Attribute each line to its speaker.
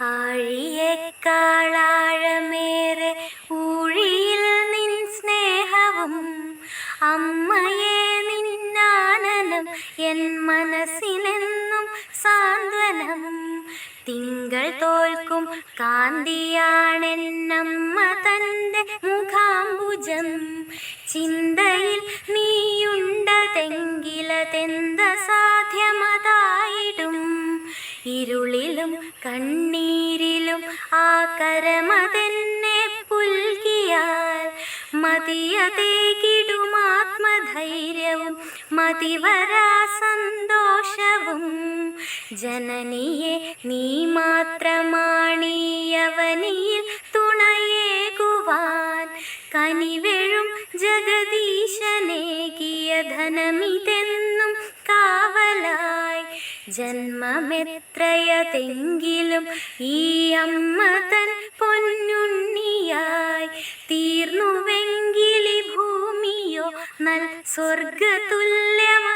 Speaker 1: ആഴിയേക്കാളാഴമേറെ ഊഴിയിൽ നിൻ സ്നേഹവും അമ്മയെ നിന്നാനനം എൻ മനസ്സിനെന്നും സാന്ത്വനം. തിങ്കൾ തോൽക്കും കാന്തിയാണെന്നമ്മ തന്റെ മുഖാംബുജം. ചിന്തയിൽ നീയുണ്ടതെങ്കിലതെന്ത സാധ്യമതായിടും ഇരുളിലും കണ്ണീരിലും ആ കരമതെന്നെ പുൽകിയാൽ മതിയതേകിടുമാത്മധൈര്യവും മതിവരാ സന്തോഷവും. ജനനിയെ നീ മാത്രമാണീയവനിയിൽ തുണയേകുവാൻ കനിവെഴും ജഗദീശനേകിയ ധനമിതെന്നും ജന്മമെത്രയതെങ്കിലും ഈ അമ്മ തൻ പൊന്നുണ്ണിയായി തീർന്നുവെങ്കിലി ഭൂമിയോ നൽ സ്വർഗതുല്യമതല്ലയോ